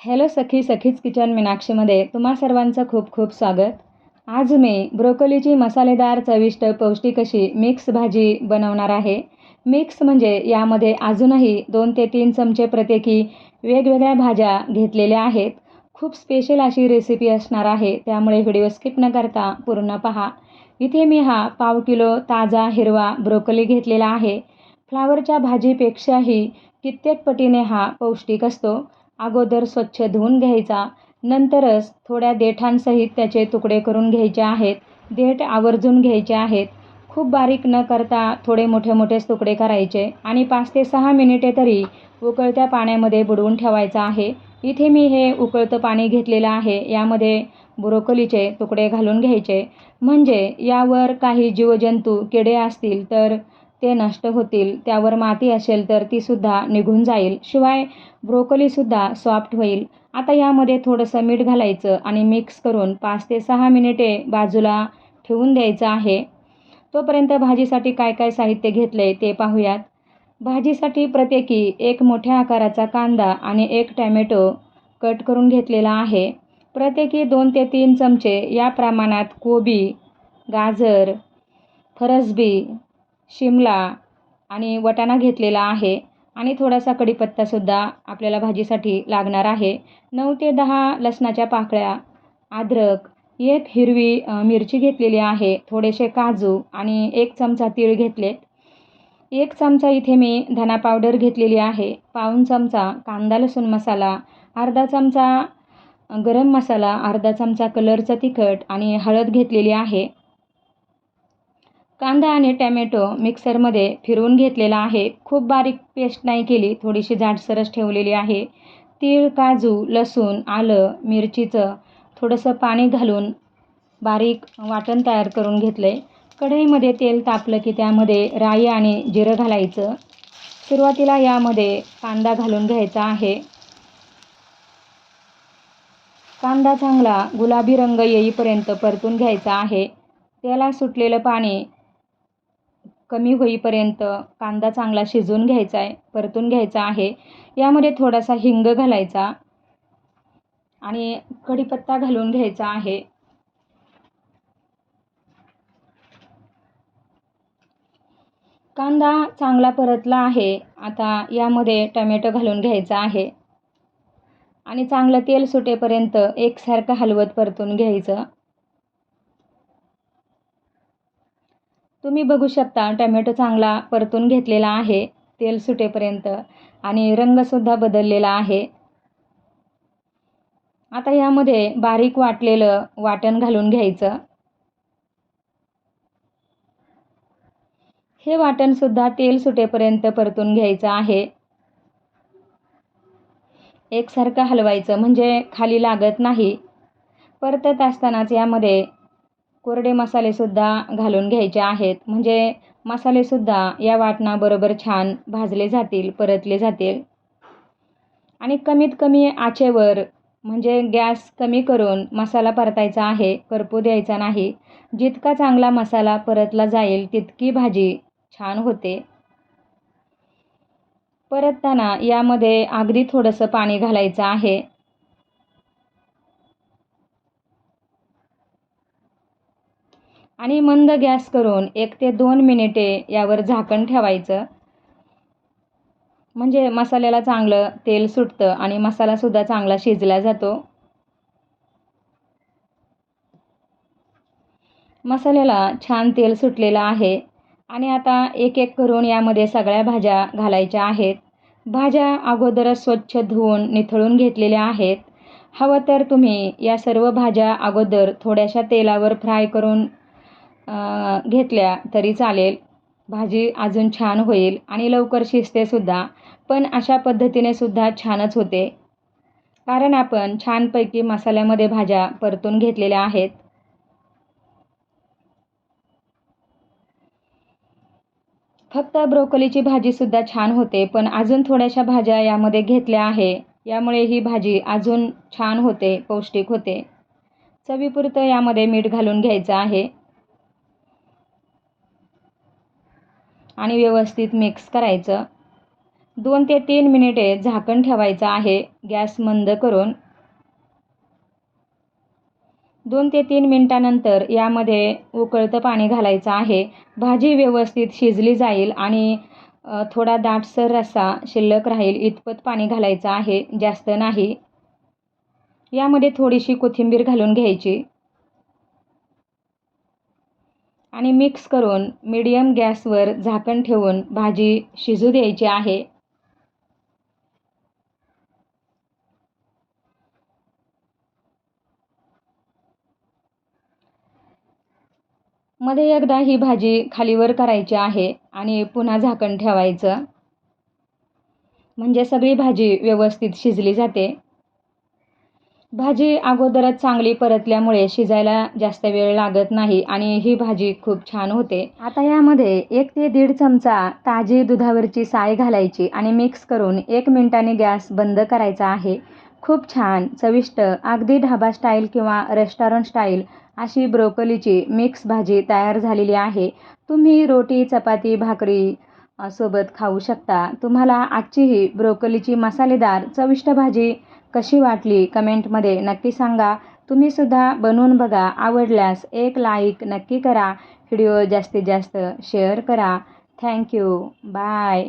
Hello सखी सखीच kitchen मीनाक्षीमध्ये तुम्हा सर्वांचं खूप खूप स्वागत. आज मी ब्रोकोलीची मसालेदार चविष्ट पौष्टिक अशी मिक्स भाजी बनवणार आहे. मिक्स म्हणजे यामध्ये अजूनही दोन ते तीन चमचे प्रत्येकी वेगवेगळ्या भाज्या घेतलेल्या आहेत. खूप स्पेशल अशी रेसिपी असणार आहे त्यामुळे व्हिडिओ स्किप न करता पूर्ण पहा. इथे मी हा पाव किलो ताजा हिरवा ब्रोकोली घेतलेला आहे. फ्लावरच्या भाजीपेक्षाही कित्येक पटीने हा पौष्टिक असतो. अगोदर स्वच्छ धुवून घ्यायचा. नंतरच थोड्या देठांसहित त्याचे तुकडे करून घ्यायचे आहेत. देठ आवर्जून घ्यायचे आहेत. खूप बारीक न करता थोडे मोठे मोठेच तुकडे करायचे आणि पाच ते सहा मिनिटे तरी उकळत्या पाण्यामध्ये बुडवून ठेवायचं आहे. इथे मी हे उकळतं पाणी घेतलेलं आहे. यामध्ये ब्रोकोलीचे तुकडे घालून घ्यायचे. म्हणजे यावर काही जीवजंतू किडे असतील तर ते नष्ट होतील. त्यावर माती असेल तर तीसुद्धा निघून जाईल. शिवाय ब्रोकोलीसुद्धा सॉफ्ट होईल. आता यामध्ये थोडंसं मीठ घालायचं आणि मिक्स करून पाच ते सहा मिनिटे बाजूला ठेवून द्यायचं आहे. तोपर्यंत भाजीसाठी काय काय साहित्य घेतलं आहे ते पाहूयात. भाजीसाठी प्रत्येकी एक मोठ्या आकाराचा कांदा आणि एक टॅमॅटो कट करून घेतलेला आहे. प्रत्येकी दोन ते तीन चमचे या प्रमाणात कोबी गाजर फरसबी शिमला आणि वटाणा घेतलेला आहे आणि थोडासा कढीपत्तासुद्धा आपल्याला भाजीसाठी लागणार आहे. नऊ ते दहा लसणाच्या पाकळ्या अद्रक एक हिरवी मिरची घेतलेली आहे थोडेसे काजू आणि एक चमचा तीळ घेतलेत. एक चमचा इथे मी धना पावडर घेतलेली आहे पाऊण चमचा कांदा लसूण मसाला अर्धा चमचा गरम मसाला अर्धा चमचा कलरचं तिखट आणि हळद घेतलेली आहे. कांदा आणि टॅमॅटो मिक्सरमध्ये फिरवून घेतलेला आहे. खूप बारीक पेस्ट नाही केली थोडीशी जाडसरच ठेवलेली आहे. तीळ काजू लसूण आलं मिरचीचं थोडंसं पाणी घालून बारीक वाटण तयार करून घेतलं आहे कढईमध्ये तेल तापलं की त्यामध्ये राई आणि जिरं घालायचं. सुरुवातीला यामध्ये कांदा घालून घ्यायचा आहे. कांदा चांगला गुलाबी रंग येईपर्यंत परतून घ्यायचा आहे. त्याला सुटलेलं पाणी कमी होईपर्यंत कांदा चांगला शिजवून घ्यायचा आहे परतून घ्यायचा आहे. यामध्ये थोडासा हिंग घालायचा आणि कढीपत्ता घालून घ्यायचा आहे. कांदा चांगला परतला आहे. आता यामध्ये टमॅटो घालून घ्यायचा आहे. आणि चांगलं तेल सुटेपर्यंत एकसारखं हलवत परतून घ्यायचं. तुम्ही बघू शकता टॅमॅटो चांगला परतून घेतलेला आहे तेल सुटेपर्यंत. आणि रंगसुद्धा बदललेला आहे. आता यामध्ये बारीक वाटलेलं वाटण घालून घ्यायचं. हे वाटणसुद्धा तेल सुटेपर्यंत परतून घ्यायचं आहे. एकसारखं हलवायचं म्हणजे खाली लागत नाही. परतत असतानाच यामध्ये कोरडे मसालेसुद्धा घालून घ्यायचे आहेत. म्हणजे मसालेसुद्धा या वाटणाबरोबर छान भाजले जातील परतले जातील. आणि कमीत कमी आचेवर म्हणजे गॅस कमी करून मसाला परतायचा आहे करपू द्यायचा नाही. जितका चांगला मसाला परतला जाईल तितकी भाजी छान होते. परतताना यामध्ये अगदी थोडंसं पाणी घालायचं आहे. आणि मंद गॅस करून एक ते दोन मिनिटे यावर झाकण ठेवायचं. म्हणजे मसाल्याला चांगलं तेल सुटतं आणि मसालासुद्धा चांगला शिजला जातो. मसाल्याला छान तेल सुटलेलं आहे आणि आता एक एक करून यामध्ये सगळ्या भाज्या घालायच्या आहेत. भाज्या अगोदरच स्वच्छ धुवून निथळून घेतलेल्या आहेत. हवं तर तुम्ही या सर्व भाज्या अगोदर थोड्याशा तेलावर फ्राय करून घेतल्या तरी चालेल. भाजी अजून छान होईल आणि लवकर शिजतेसुद्धा पण अशा पद्धतीने सुद्धा छानच होते. कारण आपण छानपैकी मसाल्यामध्ये भाज्या परतून घेतलेल्या आहेत. फक्त ब्रोकोलीची भाजीसुद्धा छान होते पण अजून थोड्याशा भाज्या यामध्ये घेतल्या आहे. यामुळे ही भाजी अजून छान होते पौष्टिक होते. चवीपुरतं यामध्ये मीठ घालून घ्यायचं आहे. आणि व्यवस्थित मिक्स करायचं. दोन ते तीन मिनिटे झाकण ठेवायचं आहे. गॅस मंद करून. दोन ते तीन मिनटानंतर यामध्ये उकळतं पाणी घालायचं आहे. भाजी व्यवस्थित शिजली जाईल आणि थोडा दाटसर रस्सा शिल्लक राहील. इतपत पाणी घालायचं आहे. जास्त नाही. यामध्ये थोडीशी कोथिंबीर घालून घ्यायची. आणि मिक्स करून मीडियम गॅसवर झाकण ठेवून भाजी शिजू द्यायची आहे. मध्ये एकदा ही भाजी खालीवर करायची आहे आणि पुन्हा झाकण ठेवायचं. म्हणजे सगळी भाजी व्यवस्थित शिजली जाते. भाजी अगोदरच चांगली परतल्यामुळे शिजायला जास्त वेळ लागत नाही आणि ही भाजी खूप छान होते. आता यामध्ये एक ते दीड चमचा ताजी दुधावरची साय घालायची आणि मिक्स करून एक मिनिटाने गॅस बंद करायचा आहे. खूप छान चविष्ट अगदी ढाबा स्टाईल किंवा रेस्टॉरंट स्टाईल अशी ब्रोकोलीची मिक्स भाजी तयार झालेली आहे. तुम्ही रोटी चपाती भाकरी सोबत खाऊ शकता. तुम्हाला आजची ही ब्रोकोलीची मसालेदार चविष्ट भाजी कशी वाटली कमेंटमध्ये नक्की सांगा. तुम्हीसुद्धा बनवून बघा. आवडल्यास एक लाईक नक्की करा. व्हिडिओ जास्तीत जास्त शेअर करा. Thank you bye